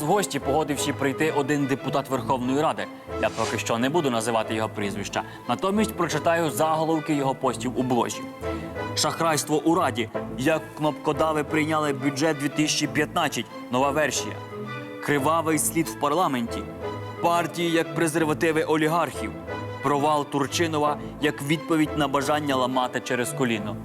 нас в гості, погодивши прийти один депутат Верховної Ради. Я поки що не буду називати його прізвища. Натомість прочитаю заголовки його постів у блозі. Шахрайство у Раді. Як кнопкодави прийняли бюджет 2015. Нова версія. Кривавий слід в парламенті. Партії як презервативи олігархів. Провал Турчинова як відповідь на бажання ламати через коліно.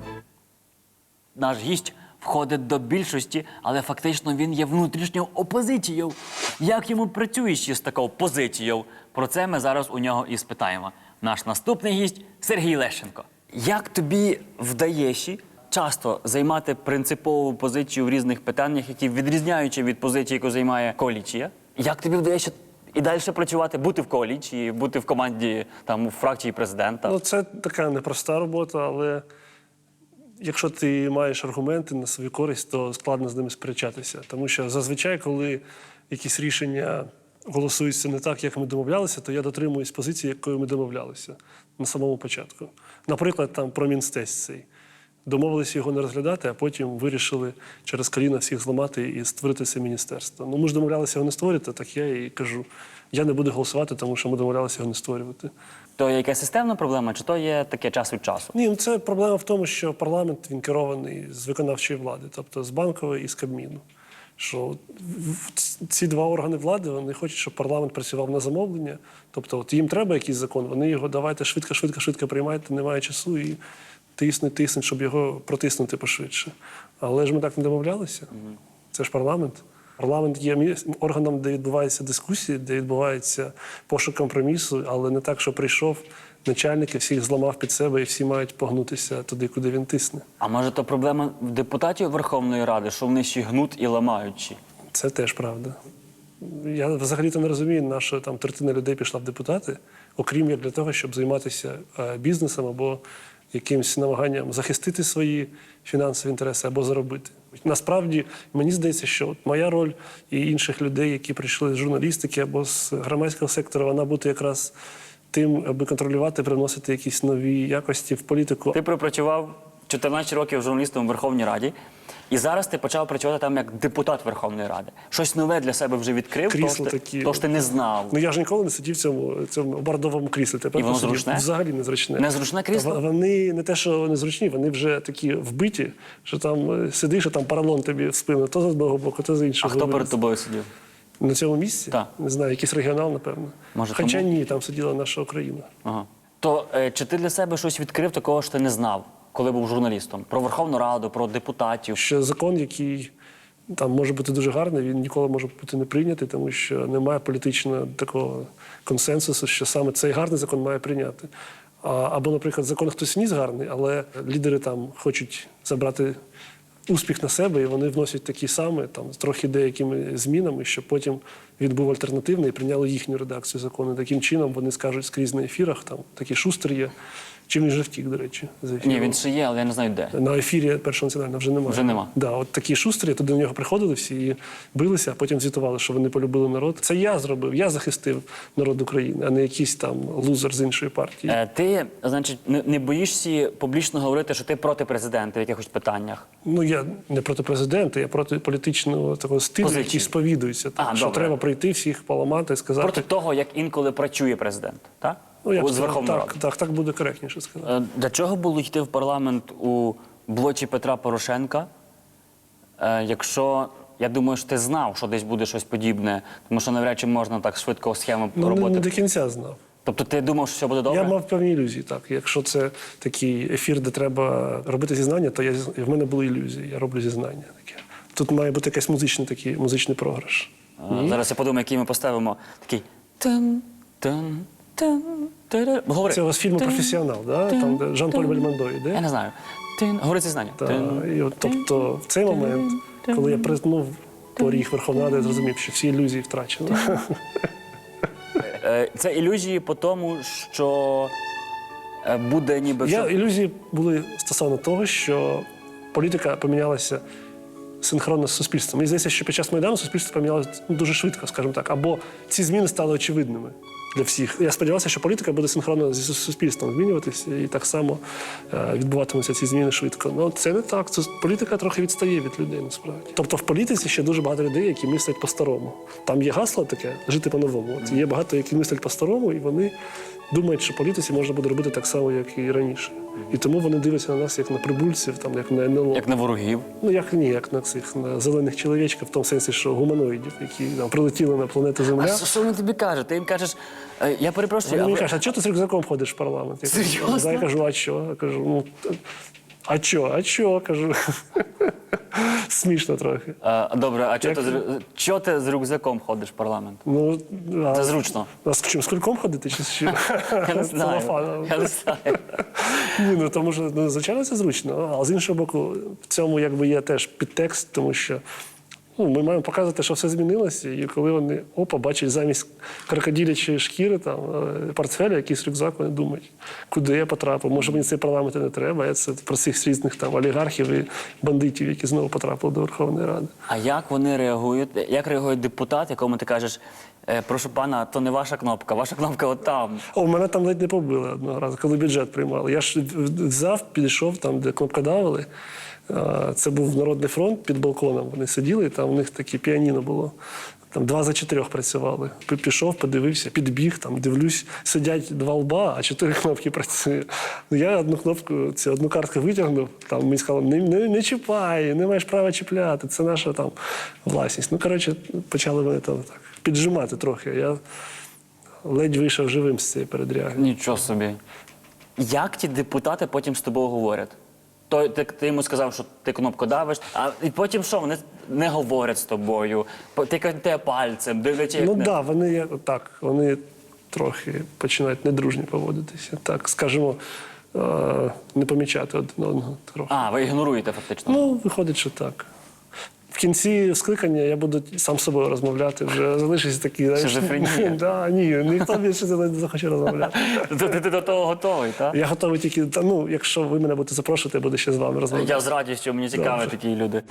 Наш гість входить до більшості, але фактично він є внутрішньою опозицією. Як йому працює ще з такою позицією? Про це ми зараз у нього і спитаємо. Наш наступний гість Сергій Лещенко. Як тобі вдається часто займати принципову позицію в різних питаннях, які відрізняються від позиції, яку займає коаліція? Як тобі вдається і далі працювати, бути в коаліції, бути в команді там у фракції президента? Ну, це така непроста робота, але якщо ти маєш аргументи на свою користь, то складно з ними сперечатися. Тому що зазвичай, коли якісь рішення голосуються не так, як ми домовлялися, то я дотримуюсь позиції, якою ми домовлялися на самому початку. Наприклад, там про Мінстець цей. Домовилися його не розглядати, а потім вирішили через коліна всіх зламати і створити це міністерство. Ну ми ж домовлялися його не створити, так я і кажу. Я не буду голосувати, тому що ми домовлялися його не створювати. То є якась системна проблема, чи то є таке час від часу? Ні, ну, це проблема в тому, що парламент він керований з виконавчої влади, тобто з банкової і з Кабміну. Що ці два органи влади вони хочуть, щоб парламент працював на замовлення. Тобто, от їм треба якийсь закон, вони його давайте швидко, швидко, швидко приймайте, немає часу і тиснуть, тиснуть, щоб його протиснути пошвидше. Але ж ми так не домовлялися. Це ж парламент. Парламент є органом, де відбуваються дискусії, де відбувається пошук компромісу, але не так, що прийшов начальник і всіх зламав під себе, і всі мають погнутися туди, куди він тисне. А може то проблема в депутатів Верховної Ради, що вони ще гнуть і ламаючи? Це теж правда. Я взагалі-то не розумію, на що там третина людей пішла в депутати, окрім як для того, щоб займатися е, бізнесом або якимось намаганням захистити свої фінансові інтереси або заробити. Насправді мені здається, що от моя роль і інших людей, які прийшли з журналістики або з громадського сектору, вона бути якраз тим, аби контролювати, приносити якісь нові якості в політику. Ти пропрацював 14 років журналістом у Верховній Раді, і зараз ти почав працювати там як депутат Верховної Ради. Щось нове для себе вже відкрив, то Крісла ж такі. то ж ти не знав. Ну я ж ніколи не сидів в цьому, цьому бордовому кріслі. Тепер І воно посидів. зручне? Взагалі незручне. Незручне крісло? Та Вони не те, що незручні, вони вже такі вбиті, що там е, сидиш, а там паралон тобі в спину, то з одного боку, то з іншого. А хто перед тобою сидів? На цьому місці? Так. Не знаю, якийсь регіонал, напевно. Може, Хоча тому? ні, там сиділа наша Україна. Ага. То е, чи ти для себе щось відкрив такого, що ти не знав, коли був журналістом? Про Верховну Раду, про депутатів. Що закон, який там може бути дуже гарний, він ніколи може бути не прийнятий, тому що немає політичного такого консенсусу, що саме цей гарний закон має прийняти. Або, наприклад, закон хтось вніс гарний, але лідери там хочуть забрати успіх на себе, і вони вносять такі самі, там трохи деякими змінами, щоб потім він був альтернативний і прийняли їхню редакцію закону. Таким чином вони скажуть скрізь на ефірах, там такий шустер є. Чим він вже втік, до речі, з ефіру. Ні, він ще є, але я не знаю де. На ефірі першого національного вже немає. Вже нема. Да, от такі шустрі, туди до нього приходили всі і билися, а потім звітували, що вони полюбили народ. Це я зробив, я захистив народ України, а не якийсь там лузер з іншої партії. Е, ти, значить, не, не боїшся публічно говорити, що ти проти президента в якихось питаннях. Ну я не проти президента, я проти політичного такого стилю, Позиції. який сповідується. Так, А, що добре. треба прийти, всіх поламати, сказати. Проти того, як інколи працює президент. Так? Ну, як От з Верховної так, Ради. так, так буде коректніше сказати. Е, Для чого було йти в парламент у блоці Петра Порошенка, е, якщо я думаю, що ти знав, що десь буде щось подібне, тому що навряд чи можна так швидко схему Ну, не, роботи. не до кінця знав. Тобто ти думав, що все буде добре? Я мав певні ілюзії. Так, якщо це такий ефір, де треба робити зізнання, то я зіз- в мене були ілюзії. Я роблю зізнання. Таке. Тут має бути якийсь музичний такий музичний програш. А, Зараз я подумаю, який ми поставимо такий тин тин Говори. Це у вас фільм «Професіонал», да? там, де Жан-Поль. Бельмондо Я не знаю. Тин, говори ці знання. Та, і от, тобто в цей момент, коли я признув поріг Верховної Ради, я зрозумів, що всі ілюзії втрачені. Е, Це ілюзії по тому, що е, буде ніби Я, ілюзії були стосовно того, що політика помінялася синхронно з суспільством. Мені здається, що під час Майдану суспільство помінялося ну, дуже швидко, скажімо так, або ці зміни стали очевидними. Для всіх. Я сподівався, що політика буде синхронно зі суспільством змінюватися, і так само е, відбуватимуться ці зміни швидко. Ну це не так. Це політика трохи відстає від людей насправді. Тобто в політиці ще дуже багато людей, які мислять по-старому. Там є гасло таке жити по-новому. Є багато, які мислять по-старому, і вони думають, що політиці можна буде робити так само, як і раніше. І тому вони дивляться на нас як на прибульців, там як на НЛО. Як на ворогів. Ну як ні, як на цих на зелених чоловічків, в тому сенсі, що гуманоїдів, які там прилетіли на планету А Земля. що, що він тобі каже? Ти їм кажеш, е, я перепрошую, Вони мені ви- кажуть, а чого ти з рюкзаком ходиш в парламент? Я кажу, Серйозно? «Да». Я кажу, а що? Я кажу, ну а чо, а чо, кажу. Смішно трохи. А, добре, а чого Як- ти, з рю- ти з рюкзаком ходиш в парламент? Ну, а, Це зручно. а з чим, з кульком ходити чи з чим? Я не знаю. Я не знаю. Ні, ну тому що ну, звичайно це зручно. А з іншого боку, в цьому якби є теж підтекст, тому що ну, ми маємо показувати, що все змінилося. І коли вони опа, бачать замість крокодилячої шкіри там е, портфеля, якийсь рюкзак, вони думають, куди я потрапив. Може мені цей парламент не треба. Я це про цих різних там олігархів і бандитів, які знову потрапили до Верховної Ради. А як вони реагують? Як реагує депутат, якому ти кажеш, «Е, прошу пана, то не ваша кнопка, ваша кнопка от там. О, мене там ледь не побили одного разу, коли бюджет приймали. Я ж взяв, підійшов там, де кнопкодавили. А, Це був Народний фронт під балконом. Вони сиділи, там у них таке піаніно було. Там два за чотирьох працювали. Пішов, подивився, підбіг, там дивлюсь, сидять два лба, а чотири кнопки працює. Ну, я одну кнопку, цю одну картку витягнув, там мені сказали, не, не, не чіпай, не маєш права чіпляти, це наша там власність. Ну, коротше, почали мене там так піджимати трохи. Я ледь вийшов живим з цієї передряги. Нічого собі. Як ті депутати потім з тобою говорять? То ти, ти йому сказав, що ти кнопку давиш, а і потім що? Вони не говорять з тобою, тикають тебе пальцем, дивляться, як Ну не. так, да, вони є- так, вони трохи починають недружньо поводитися. Так, скажімо, е, не помічати один одного трохи. А, ви ігноруєте фактично. Ну, виходить, що так. В кінці скликання я буду сам з собою розмовляти. Вже залишиться такі. Да, ні, ніхто більше не захоче розмовляти. Ти, ти, ти до того готовий, так? Я готовий тільки, ну, якщо ви мене будете запрошувати, я буду ще з вами розмовляти. Я з радістю, мені цікаві такі люди.